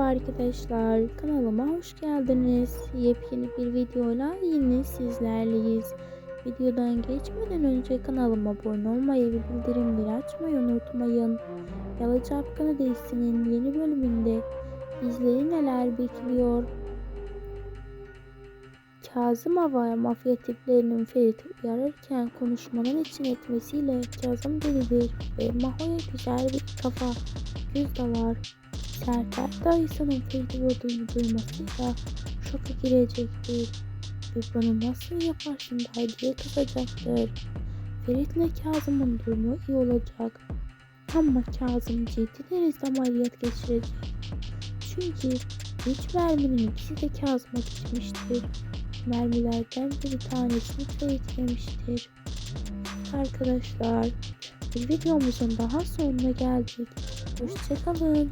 Merhaba arkadaşlar, kanalıma hoş geldiniz. Yepyeni bir videoyla yine sizlerleyiz. Videodan geçmeden önce kanalıma abone olmayı ve bildirimleri açmayı unutmayın. Yalı Çapkını dizisinin yeni bölümünde bizleri neler bekliyor? Kazım Ava mafya tiplerinin Ferit'i uyarırken konuşmanın için etmesiyle Kazım delidir ve Maho'ya güzel bir kafa göz de Serter dayısının Ferit'i vurduğunu duymasıyla şoka girecektir. Ve bunu nasıl yaparsın day diye kızacaktır. Ferit'le Kazım'ın durumu iyi olacak. Ama Kazım ciddi derecede ameliyat geçirecek. Çünkü üç merminin ikisi de Kazım'a gitmiştir. Mermilerden bir tanesini Ferit yemiştir. Arkadaşlar bir videomuzun daha sonuna geldik. Hoşçakalın.